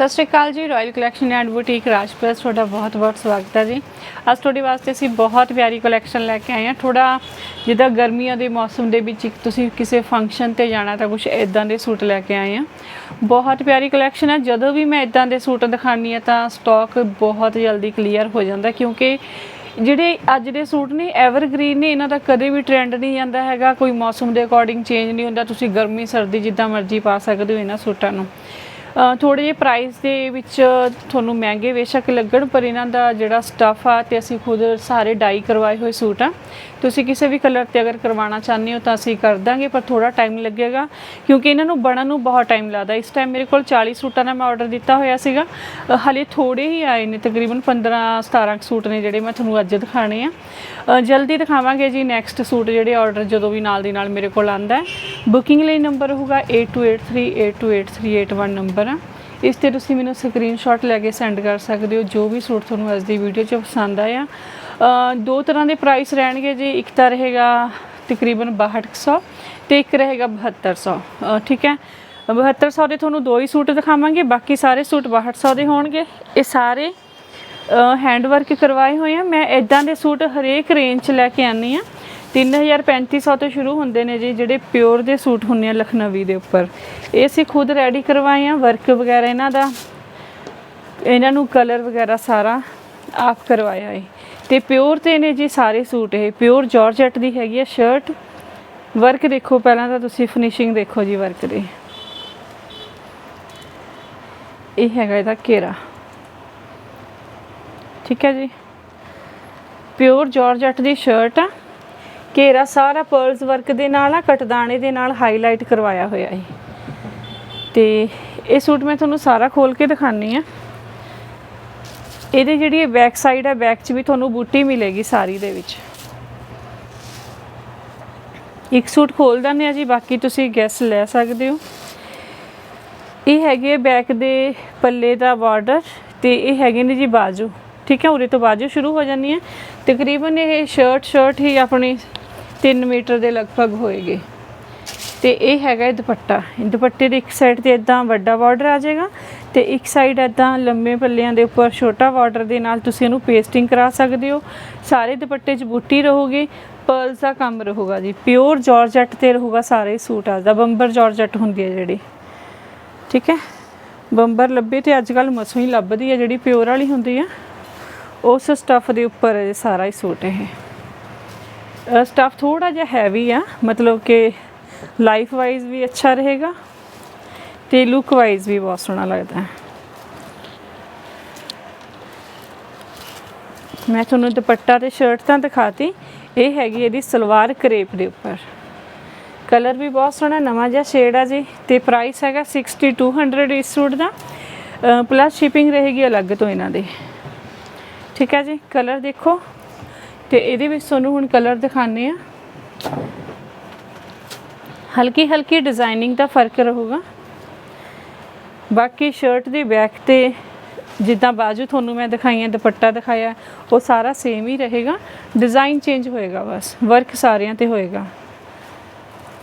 ਸਤਿ ਸ਼੍ਰੀ ਅਕਾਲ ਜੀ royal collection and boutique Rajpur ਤੁਹਾਡਾ ਬਹੁਤ-ਬਹੁਤ ਸਵਾਗਤ ਹੈ ਜੀ। ਅੱਜ ਤੁਹਾਡੇ ਵਾਸਤੇ ਅਸੀਂ ਬਹੁਤ ਪਿਆਰੀ ਕਲੈਕਸ਼ਨ ਲੈ ਕੇ ਆਏ ਹਾਂ। ਥੋੜਾ ਜਿੱਦਾਂ ਗਰਮੀਆਂ ਦੇ ਮੌਸਮ ਦੇ ਵਿੱਚ ਇੱਕ ਤੁਸੀਂ ਕਿਸੇ ਫੰਕਸ਼ਨ ਤੇ ਜਾਣਾ ਤਾਂ ਕੁਝ ਇਦਾਂ ਦੇ ਸੂਟ ਲੈ ਕੇ ਆਏ ਹਾਂ। ਬਹੁਤ ਪਿਆਰੀ ਕਲੈਕਸ਼ਨ ਹੈ। ਜਦੋਂ ਵੀ ਮੈਂ ਇਦਾਂ ਦੇ ਸੂਟ ਦਿਖਾਉਂਦੀ ਹਾਂ ਤਾਂ ਸਟਾਕ ਬਹੁਤ ਜਲਦੀ ਕਲੀਅਰ ਹੋ ਜਾਂਦਾ ਕਿਉਂਕਿ ਜਿਹੜੇ ਅੱਜ ਦੇ ਸੂਟ ਨੇ ਐਵਰਗ੍ਰੀਨ ਨੇ, ਇਹਨਾਂ ਦਾ ਕਦੇ ਵੀ ਟ੍ਰੈਂਡ ਨਹੀਂ ਜਾਂਦਾ ਹੈਗਾ। ਕੋਈ ਮੌਸਮ ਦੇ ਅਕੋਰਡਿੰਗ ਚੇਂਜ ਨਹੀਂ ਹੁੰਦਾ। ਤੁਸੀਂ ਗਰਮੀ, ਸਰਦੀ ਜਿੱਦਾਂ ਮਰਜ਼ੀ ਪਾ ਸਕਦੇ ਹੋ ਇਹਨਾਂ ਸੂਟਾਂ ਨੂੰ। ਥੋੜੇ ਜਿਹੇ ਪ੍ਰਾਈਸ ਦੇ ਵਿੱਚ ਤੁਹਾਨੂੰ ਮਹਿੰਗੇ ਬੇਸ਼ੱਕ ਲੱਗਣ ਪਰ ਇਹਨਾਂ ਦਾ ਜਿਹੜਾ ਸਟੱਫ ਆ ਤੇ ਅਸੀਂ ਖੁਦ ਸਾਰੇ ਡਾਈ ਕਰਵਾਏ ਹੋਏ ਸੂਟ ਆ। ਤੁਸੀਂ ਕਿਸੇ ਵੀ ਕਲਰ ਤੇ ਅਗਰ ਕਰਵਾਉਣਾ ਚਾਹੁੰਦੇ ਹੋ ਤਾਂ ਅਸੀਂ ਕਰ ਦਾਂਗੇ ਪਰ ਥੋੜਾ ਟਾਈਮ ਲੱਗੇਗਾ ਕਿਉਂਕਿ ਇਹਨਾਂ ਨੂੰ ਬਣਨ ਨੂੰ ਬਹੁਤ ਟਾਈਮ ਲੱਗਦਾ। ਇਸ ਟਾਈਮ ਮੇਰੇ ਕੋਲ 40 ਸੂਟਾਂ ਦਾ ਮੈਂ ਆਰਡਰ ਦਿੱਤਾ ਹੋਇਆ ਸੀਗਾ। ਅ, ਹਲੇ ਥੋੜੇ ਹੀ ਆਏ ਨੇ ਤਕਰੀਬਨ 15 17 ਕੁ ਸੂਟ ਨੇ ਜਿਹੜੇ ਮੈਂ ਤੁਹਾਨੂੰ ਅੱਜ ਦਿਖਾਣੇ ਆ। ਜਲਦੀ ਦਿਖਾਵਾਂਗੇ ਜੀ ਨੈਕਸਟ ਸੂਟ ਜਿਹੜੇ ਆਰਡਰ ਜਦੋਂ ਵੀ ਨਾਲ ਦੀ ਨਾਲ ਮੇਰੇ ਕੋਲ ਆਂਦਾ ਹੈ। ਬੁਕਿੰਗ ਲਈ ਨੰਬਰ ਹੋਊਗਾ 8283828381 ਨੰਬਰ ਆ। ਇਸ ਤੇ ਤੁਸੀਂ ਮੈਨੂੰ ਸਕਰੀਨਸ਼ਾਟ ਲੈ ਕੇ ਸੈਂਡ ਕਰ ਸਕਦੇ ਹੋ ਜੋ ਵੀ ਸੂਟ ਤੁਹਾਨੂੰ ਅੱਜ ਦੀ ਵੀਡੀਓ 'ਚ ਪਸੰਦ ਆਇਆ। ਅ, ਦੋ ਤਰ੍ਹਾਂ ਦੇ ਪ੍ਰਾਈਸ ਰਹਿਣਗੇ ਜੀ। ਇੱਕ ਤਾਂ ਰਹੇਗਾ ਤਕਰੀਬਨ 6200 ਤੇ ਇੱਕ ਰਹੇਗਾ 7200 ਅ, ਠੀਕ ਹੈ? 7200 ਦੇ ਤੁਹਾਨੂੰ ਦੋ ਹੀ ਸੂਟ ਦਿਖਾਵਾਂਗੇ ਬਾਕੀ ਸਾਰੇ ਸੂਟ 6200 ਦੇ ਹੋਣਗੇ। ਇਹ ਸਾਰੇ ਹੈਂਡ ਵਰਕ ਕਰਵਾਏ ਹੋਏ ਆ। ਮੈਂ ਇਦਾਂ ਦੇ ਸੂਟ ਹਰੇਕ ਰੇਂਜ 'ਚ ਲੈ ਕੇ ਆਨੀ ਆ 3500 ਤੋਂ ਸ਼ੁਰੂ ਹੁੰਦੇ ਨੇ ਜੀ, ਜਿਹੜੇ ਪਿਓਰ ਦੇ ਸੂਟ ਹੁੰਦੇ ਆ ਲਖਨਵੀ ਦੇ ਉੱਪਰ। ਇਹ ਅਸੀਂ ਖੁਦ ਰੈਡੀ ਕਰਵਾਏ ਆ ਵਰਕ ਵਗੈਰਾ ਇਹਨਾਂ ਦਾ। ਇਹਨਾਂ ਨੂੰ ਕਲਰ ਵਗੈਰਾ ਸਾਰਾ ਆਪ ਕਰਵਾਇਆ ਹੈ ਤੇ ਪਿਓਰ ਤੇ ਨੇ ਜੀ ਸਾਰੇ ਸੂਟ ਇਹ। ਪਿਓਰ ਜਾਰਜਟ ਦੀ ਹੈਗੀ ਆ ਸ਼ਰਟ ਵਰਕ ਦੇਖੋ ਪਹਿਲਾਂ ਤਾਂ ਤੁਸੀਂ ਫਿਨਿਸ਼ਿੰਗ ਦੇਖੋ ਜੀ ਵਰਕ ਦੀ। ਇਹ ਹੈਗਾ ਇਹਦਾ ਘੇਰਾ। ਠੀਕ ਹੈ ਜੀ। ਪਿਓਰ ਜਾਰਜਟ ਦੀ ਸ਼ਰਟ ਆ। ਘੇਰਾ ਸਾਰਾ ਪਰਲਸ ਵਰਕ ਦੇ ਨਾਲ ਆ ਕਟਦਾਣੇ ਦੇ ਨਾਲ ਹਾਈਲਾਈਟ ਕਰਵਾਇਆ ਹੋਇਆ ਹੈ ਤੇ ਇਹ ਸੂਟ ਮੈਂ ਤੁਹਾਨੂੰ ਸਾਰਾ ਖੋਲ ਕੇ ਦਿਖਾਣੀ ਆ ਇਹਦੇ ਜਿਹੜੀ ਬੈਕ ਸਾਈਡ ਹੈ ਬੈਕ 'ਚ ਵੀ ਤੁਹਾਨੂੰ ਬੂਟੀ ਮਿਲੇਗੀ ਸਾਰੀ ਦੇ ਵਿੱਚ। ਇੱਕ ਸੂਟ ਖੋਲ ਦਿੰਦੇ ਆ ਜੀ, ਬਾਕੀ ਤੁਸੀਂ ਗੈਸ ਲੈ ਸਕਦੇ ਹੋ। ਇਹ ਹੈਗੇ ਬੈਕ ਦੇ ਪੱਲੇ ਦਾ ਬਾਰਡਰ ਤੇ ਇਹ ਹੈਗੇ ਨੇ ਜੀ ਬਾਜੂ। ਠੀਕ ਹੈ, ਉਰੇ ਤੋਂ ਬਾਜੂ ਸ਼ੁਰੂ ਹੋ ਜਾਂਦੀ ਹੈ। ਤਕਰੀਬਨ ਇਹ ਸ਼ਰਟ ਸ਼ਰਟ ਹੀ ਆਪਣੀ 3 ਮੀਟਰ ਦੇ ਲਗਭਗ ਹੋਏਗੇ। ਤੇ ਇਹ ਹੈਗਾ ਇਹ ਦੁਪੱਟਾ। ਦੁਪੱਟੇ ਦੇ ਇੱਕ ਸਾਈਡ ਤੇ ਇਦਾਂ ਵੱਡਾ ਬਾਰਡਰ ਆ ਜਾਏਗਾ ਤੇ ਇੱਕ ਸਾਈਡ ਇਦਾਂ ਲੰਮੇ ਪੱਲਿਆਂ ਦੇ ਉੱਪਰ ਛੋਟਾ ਬਾਰਡਰ ਦੇ ਨਾਲ ਤੁਸੀਂ ਇਹਨੂੰ ਪੇਸਟਿੰਗ ਕਰਾ ਸਕਦੇ ਹੋ। ਸਾਰੇ ਦੁਪੱਟੇ 'ਚ ਬੂਟੀ ਰਹੂਗੀ ਪਰਲਸ ਦਾ ਕੰਮ ਰਹੂਗਾ ਜੀ। ਪਿਓਰ ਜਾਰਜਟ ਤੇ ਰਹੂਗਾ ਸਾਰੇ ਸੂਟ ਆ। ਦਾ ਬੰਬਰ ਜਾਰਜਟ ਹੁੰਦੀ ਹੈ ਜਿਹੜੀ। ਠੀਕ ਹੈ? ਬੰਬਰ ਲੱਭੇ ਤੇ ਅੱਜ ਕੱਲ ਮਸੋਂ ਹੀ ਲੱਭਦੀ ਹੈ ਜਿਹੜੀ ਪਿਓਰ ਵਾਲੀ ਹੁੰਦੀ ਆ। ਉਸ ਸਟੱਫ ਦੇ ਉੱਪਰ ਸਾਰਾ ਹੀ ਸੂਟ ਇਹ। ਸਟਫ ਥੋੜਾ ਜਿਹਾ ਹੈਵੀ ਆ, ਮਤਲਬ ਕਿ ਲਾਈਫ ਵਾਈਜ਼ ਵੀ ਅੱਛਾ ਰਹੇਗਾ ਤੇ ਲੁੱਕ ਵਾਈਜ਼ ਵੀ ਬਹੁਤ ਸੋਹਣਾ ਲੱਗਦਾ ਹੈ। ਮੈਂ ਤੁਹਾਨੂੰ ਦੁਪੱਟਾ ਤੇ ਸ਼ਰਟ ਤਾਂ ਦਿਖਾਤੀ, ਇਹ ਹੈਗੀ ਇਹਦੀ ਸਲਵਾਰ ਕਰੇਪ ਦੇ ਉੱਪਰ। ਕਲਰ ਵੀ ਬਹੁਤ ਸੋਹਣਾ, ਨਵਾਂ ਜਿਹਾ ਸ਼ੇਡ ਆ ਜੀ, ਤੇ ਪ੍ਰਾਈਸ ਹੈਗਾ 6200 ਇਸ ਸੂਟ ਦਾ। ਪਲੱਸ ਸ਼ਿਪਿੰਗ ਰਹੇਗੀ ਅਲੱਗ ਤੋਂ ਇਹਨਾਂ ਦੇ। ਠੀਕ ਹੈ ਜੀ, ਕਲਰ ਦੇਖੋ। ਤੇ ਇਹਦੇ ਵਿੱਚ ਤੁਹਾਨੂੰ ਹੁਣ ਕਲਰ ਦਿਖਾਣੇ ਆ ਹਲਕੀ ਹਲਕੀ ਡਿਜ਼ਾਈਨਿੰਗ ਦਾ ਫ਼ਰਕ ਰਹੂਗਾ। ਬਾਕੀ ਸ਼ਰਟ ਦੀ ਬੈਕ ਤੇ ਜਿੱਦਾਂ ਬਾਜੂ ਤੁਹਾਨੂੰ ਮੈਂ ਦਿਖਾਈਆਂ ਦੁਪੱਟਾ ਦਿਖਾਇਆ, ਉਹ ਸਾਰਾ ਸੇਮ ਹੀ ਰਹੇਗਾ। ਡਿਜ਼ਾਈਨ ਚੇਂਜ ਹੋਏਗਾ ਬਸ ਵਰਕ ਸਾਰਿਆਂ ਤੇ ਹੋਏਗਾ।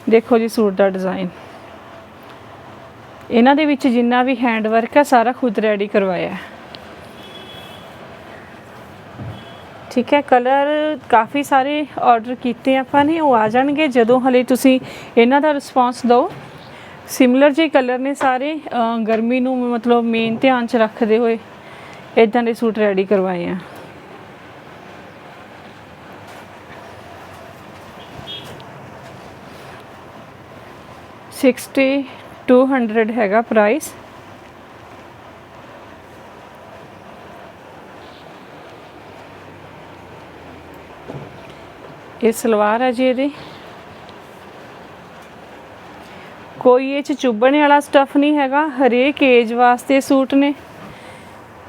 ਦੇਖੋ ਜੀ ਸੂਟ ਦਾ ਡਿਜ਼ਾਈਨ ਇਹਨਾਂ ਦੇ ਵਿੱਚ ਜਿੰਨਾ ਵੀ ਹੈਂਡ ਵਰਕ ਹੈ, ਸਾਰਾ ਖੁਦ ਰੈਡੀ ਕਰਵਾਇਆ ਹੈ। ਠੀਕ ਹੈ, ਕਲਰ ਕਾਫੀ ਸਾਰੇ ਆਰਡਰ ਕੀਤੇ ਆਪਾਂ ਨੇ, ਉਹ ਆ ਜਾਣਗੇ ਜਦੋਂ ਹਲੇ ਤੁਸੀਂ ਇਹਨਾਂ ਦਾ ਰਿਸਪਾਂਸ ਦਿਓ। ਸਿਮਿਲਰ ਜੇ ਕਲਰ ਨੇ ਸਾਰੇ ਗਰਮੀ ਨੂੰ ਮਤਲਬ ਮੇਨ ਧਿਆਨ ਚ ਰੱਖਦੇ ਹੋਏ ਇਦਾਂ ਦੇ ਸੂਟ ਰੈਡੀ ਕਰਵਾਏ ਆ। ਸਿਕਸਟੀ ਟੂ ਹੰਡਰਡ ਹੈਗਾ ਪ੍ਰਾਈਸ ਇਹ ਸਲਵਾਰ ਹੈ ਜੀ ਇਹਦੀ। ਕੋਈ ਇਹ ਚ ਚੁੱਭਣੇ ਵਾਲਾ ਸਟੱਫ ਨਹੀਂ ਹੈਗਾ, ਹਰੇਕ ਏਜ ਵਾਸਤੇ ਸੂਟ ਨੇ।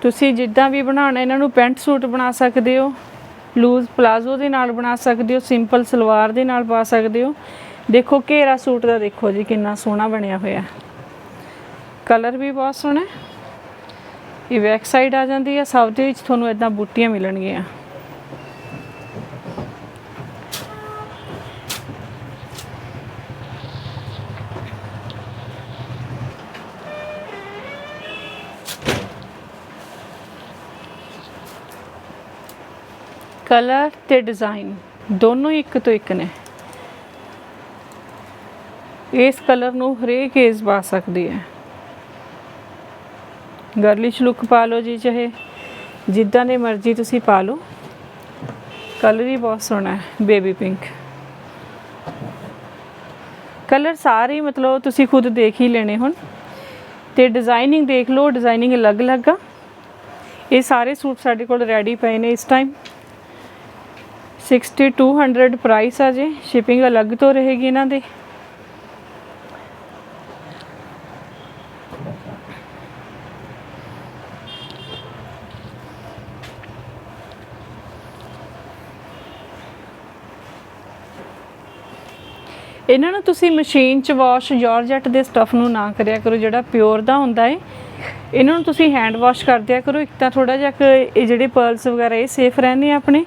ਤੁਸੀਂ ਜਿੱਦਾਂ ਵੀ ਬਣਾਉਣਾ, ਇਹਨਾਂ ਨੂੰ ਪੈਂਟ ਸੂਟ ਬਣਾ ਸਕਦੇ ਹੋ ਲੂਜ਼ ਪਲਾਜ਼ੋ ਦੇ ਨਾਲ ਬਣਾ ਸਕਦੇ ਹੋ ਸਿੰਪਲ ਸਲਵਾਰ ਦੇ ਨਾਲ ਪਾ ਸਕਦੇ ਹੋ। ਦੇਖੋ ਘੇਰਾ ਸੂਟ ਦਾ ਦੇਖੋ ਜੀ, ਕਿੰਨਾ ਸੋਹਣਾ ਬਣਿਆ ਹੋਇਆ। ਕਲਰ ਵੀ ਬਹੁਤ ਸੋਹਣਾ ਇਹ ਬੈਕ ਸਾਈਡ ਆ ਜਾਂਦੀ ਹੈ, ਸਭ ਦੇ ਵਿੱਚ ਤੁਹਾਨੂੰ ਇਦਾਂ ਬੂਟੀਆਂ ਮਿਲਣਗੀਆਂ। ਕਲਰ ਤੇ ਡਿਜ਼ਾਈਨ, ਦੋਨੋਂ ਹੀ ਇੱਕ ਤੋਂ ਇੱਕ ਨੇ। ਇਸ ਕਲਰ ਨੂੰ ਹਰੇਕ ਏਜ ਪਾ ਸਕਦੀ ਹੈ। ਗਰਲਿਸ਼ ਲੁੱਕ ਪਾ ਲਓ ਜੀ ਚਾਹੇ, ਜਿੱਦਾਂ ਦੇ ਮਰਜ਼ੀ ਤੁਸੀਂ ਪਾ ਲਓ। ਕਲਰ ਹੀ ਬਹੁਤ ਸੋਹਣਾ ਹੈ, ਬੇਬੀ ਪਿੰਕ। ਕਲਰ ਸਾਰੇ ਮਤਲਬ ਤੁਸੀਂ ਖੁਦ ਦੇਖ ਹੀ ਲੈਣੇ ਹੁਣ। ਤੇ ਡਿਜ਼ਾਈਨਿੰਗ ਦੇਖ ਲਓ, ਡਿਜ਼ਾਈਨਿੰਗ ਅਲੱਗ-ਅਲੱਗ ਆ। ਇਹ ਸਾਰੇ ਸੂਟ ਸਾਡੇ ਕੋਲ ਰੈਡੀ ਪਏ ਨੇ ਇਸ ਟਾਈਮ 6200 ਪ੍ਰਾਈਸ ਆ ਜੇ। ਸ਼ਿਪਿੰਗ ਅਲੱਗ ਤੋਂ ਰਹੇਗੀ ਇਹਨਾਂ ਦੇ। ਇਹਨਾਂ ਨੂੰ ਤੁਸੀਂ ਮਸ਼ੀਨ 'ਚ ਵਾਸ਼ ਜਾਰਜਟ ਦੇ ਸਟਫ ਨੂੰ ਨਾ ਕਰਿਆ ਕਰੋ। ਜਿਹੜਾ ਪਿਓਰ ਦਾ ਹੁੰਦਾ ਹੈ ਇਹਨਾਂ ਨੂੰ ਤੁਸੀਂ ਹੈਂਡ ਵਾਸ਼ ਕਰ ਕਰੋ। ਇੱਕ ਤਾਂ ਥੋੜਾ ਜਿਹਾ ਕੁ ਇਹ ਜਿਹੜੇ ਪਰਲਸ ਵਗੈਰਾ ਇਹ ਸੇਫ ਰਹਿੰਦੇ ਆ ਆਪਣੇ।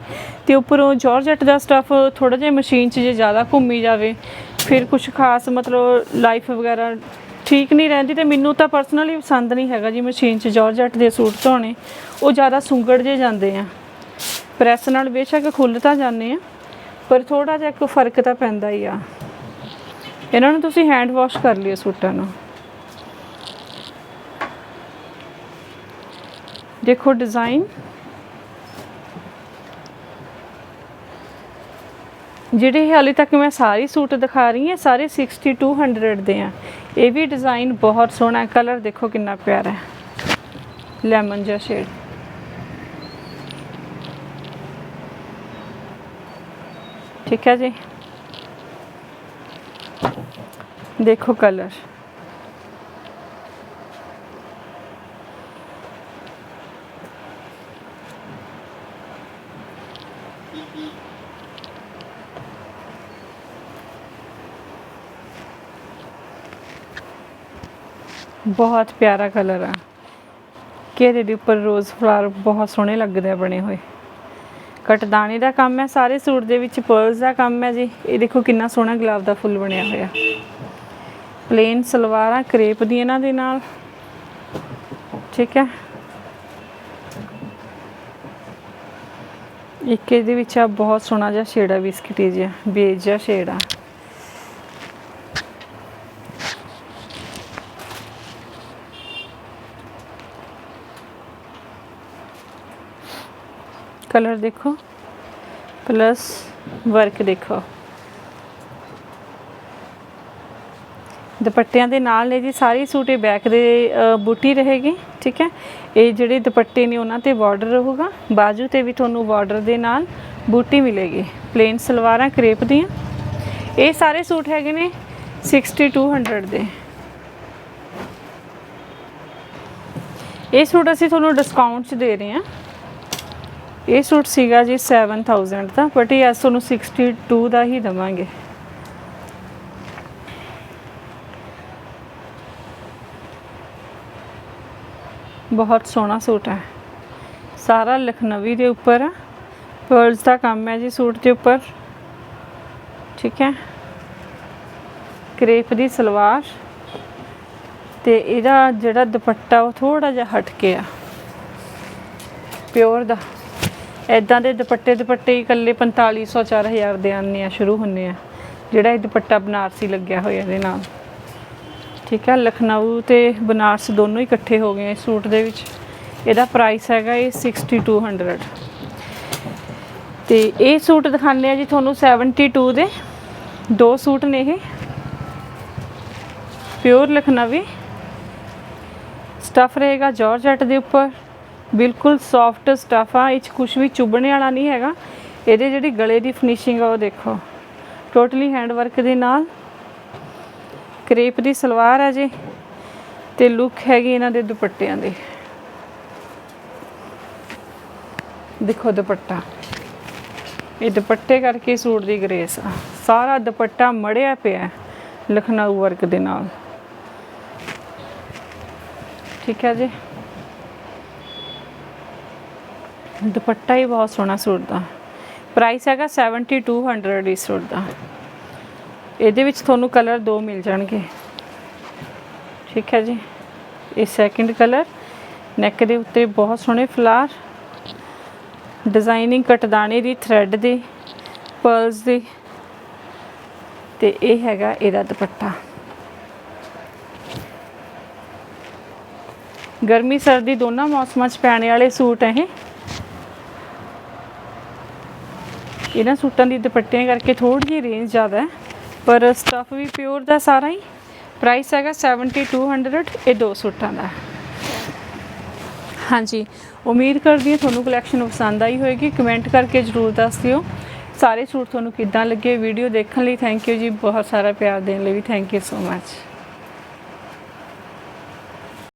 ਤੇ ਉੱਪਰੋਂ ਜਾਰਜਟ ਦਾ ਸਟਫ ਥੋੜਾ ਜਿਹਾ ਮਸ਼ੀਨ 'ਚ ਜੇ ਜ਼ਿਆਦਾ ਘੁੰਮੀ ਜਾਵੇ, ਫਿਰ ਕੁਝ ਖਾਸ ਮਤਲਬ ਲਾਈਫ ਵਗੈਰਾ ਠੀਕ ਨਹੀਂ ਰਹਿੰਦੀ ਤੇ ਮੈਨੂੰ ਤਾਂ ਪਰਸਨਲੀ ਪਸੰਦ ਨਹੀਂ ਹੈਗਾ ਜੀ ਮਸ਼ੀਨ 'ਚ ਜਾਰਜਟ ਦੇ ਸੂਟ ਧੋਣੇ। ਉਹ ਜ਼ਿਆਦਾ ਸੁੰਗੜ ਜੇ ਜਾਂਦੇ ਆ। ਪ੍ਰੈਸ ਨਾਲ ਬੇਸ਼ੱਕ ਖੁੱਲ ਤਾਂ ਜਾਂਦੇ ਆ, ਪਰ ਥੋੜਾ ਜਿਹਾ ਕੋਈ ਫ਼ਰਕ ਤਾਂ ਪੈਂਦਾ ਹੀ ਆ। ਇਹਨਾਂ ਨੂੰ ਤੁਸੀਂ ਹੈਂਡ ਵਾਸ਼ ਕਰ ਲਿਓ ਸੂਟਾਂ ਨੂੰ। ਦੇਖੋ ਡਿਜ਼ਾਈਨ ਜਿਹੜੇ ਹਾਲੇ ਤੱਕ ਮੈਂ ਸਾਰੇ ਸੂਟ ਦਿਖਾ ਰਹੀ ਹਾਂ ਸਾਰੇ 6200 ਦੇ ਆ। ਇਹ ਵੀ ਡਿਜ਼ਾਈਨ ਬਹੁਤ ਸੋਹਣਾ ਹੈ ਕਲਰ ਦੇਖੋ ਕਿੰਨਾ ਪਿਆਰਾ ਹੈ। ਲੈਮਨ ਜਿਹਾ ਸ਼ੇਡ ਠੀਕ ਹੈ ਜੀ? ਦੇਖੋ ਕਲਰ ਬਹੁਤ ਪਿਆਰਾ ਕਲਰ ਆ। ਘੇਰੇ ਦੇ ਉੱਪਰ ਰੋਜ਼ ਫਲਾਵਰ ਬਹੁਤ ਸੋਹਣੇ ਲੱਗਦੇ ਆ ਬਣੇ ਹੋਏ। ਕਟਦਾਣੇ ਦਾ ਕੰਮ ਹੈ ਸਾਰੇ ਸੂਟ ਦੇ ਵਿੱਚ ਪਰਲਸ ਦਾ ਕੰਮ ਹੈ ਜੀ। ਇਹ ਦੇਖੋ ਕਿੰਨਾ ਸੋਹਣਾ ਗੁਲਾਬ ਦਾ ਫੁੱਲ ਬਣਿਆ ਹੋਇਆ। ਪਲੇਨ ਸਲਵਾਰਾਂ ਕਰੇਪ ਦੀ ਇਹਨਾਂ ਦੇ ਨਾਲ। ਠੀਕ ਹੈ ਇੱਕ ਇਹਦੇ ਵਿੱਚ ਆ ਬਹੁਤ ਸੋਹਣਾ ਜਿਹਾ ਸ਼ੇਡ ਆ ਬਿਸਕਟੀ ਜਿਹਾ, ਬੇਜ ਜਿਹਾ ਸ਼ੇਡ ਆ ਕਲਰ ਦੇਖੋ। ਪਲੱਸ ਵਰਕ ਦੇਖੋ। ਦੁਪੱਟਿਆਂ ਦੇ ਨਾਲ ਨੇ ਜੀ, ਸਾਰੀ ਸੂਟ ਇਹ ਬੈਕ ਦੇ ਬੂਟੀ ਰਹੇਗੀ, ਠੀਕ ਹੈ? ਇਹ ਜਿਹੜੇ ਦੁਪੱਟੇ ਨੇ ਉਹਨਾਂ ਤੇ ਬਾਰਡਰ ਰਹੂਗਾ, ਬਾਜੂ ਤੇ ਵੀ ਤੁਹਾਨੂੰ ਬਾਰਡਰ ਦੇ ਨਾਲ ਬੂਟੀ ਮਿਲੇਗੀ ਪਲੇਨ ਸਲਵਾਰਾਂ ਕਰੇਪ ਦੀਆਂ। ਇਹ ਸਾਰੇ ਸੂਟ ਹੈਗੇ ਨੇ 6200 ਦੇ। ਇਹ ਸੂਟ ਅਸੀਂ ਤੁਹਾਨੂੰ ਡਿਸਕਾਊਂਟ 'ਚ ਦੇ ਰਹੇ ਹਾਂ। ਇਹ ਸੂਟ ਸੀਗਾ ਜੀ 7000 ਦਾ ਬਟ ਇਹ ਅਸੀਂ ਤੁਹਾਨੂੰ 62 ਦਾ ਹੀ ਦਵਾਂਗੇ। ਬਹੁਤ ਸੋਹਣਾ ਸੂਟ ਹੈ। ਸਾਰਾ ਲਖਨਵੀ ਦੇ ਉੱਪਰ ਆ ਪਰਲਸ ਦਾ ਕੰਮ ਹੈ ਜੀ ਸੂਟ ਦੇ ਉੱਪਰ। ਠੀਕ ਹੈ। ਕਰੇਪ ਦੀ ਸਲਵਾਰ। ਤੇ ਇਹਦਾ ਜਿਹੜਾ ਦੁਪੱਟਾ ਉਹ ਥੋੜਾ ਜਿਹਾ ਹਟ ਕੇ ਆ। ਪਿਓਰ ਦਾ। ਐਦਾਂ ਦੇ ਦੁਪੱਟੇ ਦੁਪੱਟੇ ਹੀ ਇਕੱਲੇ 4500 4000 ਦੇ ਆਉਂਦੇ ਆ, ਸ਼ੁਰੂ ਹੁੰਨੇ ਆ। ਜਿਹੜਾ ਇਹ ਦੁਪੱਟਾ ਬਨਾਰਸੀ ਲੱਗਿਆ ਹੋਇਆ ਇਹਦੇ ਨਾਲ। ਠੀਕ ਹੈ, ਲਖਨਊ ਤੇ ਬਨਾਰਸ ਦੋਨੋਂ ਹੀ ਇਕੱਠੇ ਹੋ ਗਏ ਇਸ ਸੂਟ ਦੇ ਵਿੱਚ। ਇਹਦਾ ਪ੍ਰਾਈਸ ਹੈਗਾ ਇਹ 6200 ਤੇ ਇਹ ਸੂਟ ਦਿਖਾਉਂਦੇ ਆ ਜੀ ਤੁਹਾਨੂੰ 72 ਦੇ। ਦੋ ਸੂਟ ਨੇ ਇਹ। ਪਿਓਰ ਲਖਨਵੀ ਸਟਫ ਰਹੇਗਾ ਜਾਰਜਟ ਦੇ ਉੱਪਰ। ਬਿਲਕੁਲ ਸੌਫਟ ਸਟਫ ਆ, ਇਹ 'ਚ ਕੁਝ ਵੀ ਚੁੱਭਣੇ ਵਾਲਾ ਨਹੀਂ ਹੈਗਾ। ਇਹਦੇ ਜਿਹੜੀ ਗਲੇ ਦੀ ਫਿਨਿਸ਼ਿੰਗ ਆ ਉਹ ਦੇਖੋ। ਟੋਟਲੀ ਹੈਂਡ ਵਰਕ ਦੇ ਨਾਲ। ਕਰੇਪ ਦੀ ਸਲਵਾਰ ਹੈ ਜੀ ਤੇ ਲੁੱਕ ਹੈਗੀ ਇਹਨਾਂ ਦੇ ਦੁਪੱਟਿਆਂ ਦੀ। ਦੇਖੋ ਦੁਪੱਟਾ। ਇਹ ਦੁਪੱਟੇ ਕਰਕੇ ਸੂਟ ਦੀ ਗ੍ਰੇਸ ਆ। ਸਾਰਾ ਦੁਪੱਟਾ ਮੜਿਆ ਪਿਆ ਲਖਨਊ ਵਰਕ ਦੇ ਨਾਲ। ਠੀਕ ਹੈ ਜੀ। ਦੁਪੱਟਾ ਹੀ ਬਹੁਤ ਸੋਹਣਾ ਸੂਟ ਦਾ। ਪ੍ਰਾਈਸ ਹੈਗਾ 7200 ਇਸ ਸੂਟ ਦਾ। ਇਹਦੇ ਵਿੱਚ ਤੁਹਾਨੂੰ ਕਲਰ ਦੋ ਮਿਲ ਜਾਣਗੇ। ਠੀਕ ਹੈ ਜੀ। ਇਹ ਸੈਕਿੰਡ ਕਲਰ। ਨੈਕ ਦੇ ਉੱਤੇ ਬਹੁਤ ਸੋਹਣੇ ਫਲਾਰ। ਡਿਜ਼ਾਈਨਿੰਗ ਕਟਦਾਣੇ ਦੀ ਥ੍ਰੈਡ ਦੀ ਪਰਲਸ ਦੀ। ਤੇ ਇਹ ਹੈਗਾ ਇਹਦਾ ਦੁਪੱਟਾ। ਗਰਮੀ, ਸਰਦੀ ਦੋਨਾਂ ਮੌਸਮਾਂ 'ਚ ਪੈਣੇ ਵਾਲੇ ਸੂਟ ਇਹ। ਇਹਨਾਂ ਸੂਟਾਂ ਦੀ ਦੁਪੱਟਿਆਂ ਕਰਕੇ ਥੋੜੀ ਜਿਹੀ ਰੇਂਜ ਜ਼ਿਆਦਾ ਹੈ। ਪਰ ਸਟਫ ਵੀ ਪਿਓਰ ਦਾ ਸਾਰਾ ਹੀ। ਪ੍ਰਾਈਸ ਹੈਗਾ 7200 ਇਹ ਦੋ ਸੂਟਾਂ ਦਾ। ਹਾਂਜੀ, ਉਮੀਦ ਕਰਦੀ ਹਾਂ ਤੁਹਾਨੂੰ ਕਲੈਕਸ਼ਨ ਪਸੰਦ ਆਈ ਹੋਵੇਗੀ ਕਮੈਂਟ ਕਰਕੇ ਜਰੂਰ ਦੱਸ ਦਿਓ। ਸਾਰੇ ਸੂਟ ਤੁਹਾਨੂੰ ਕਿੱਦਾਂ ਲੱਗੇ? ਵੀਡੀਓ ਦੇਖਣ ਲਈ ਥੈਂਕ ਯੂ ਜੀ। ਬਹੁਤ ਸਾਰਾ ਪਿਆਰ ਦੇਣ ਲਈ ਵੀ ਥੈਂਕ ਯੂ ਸੋ ਮੱਚ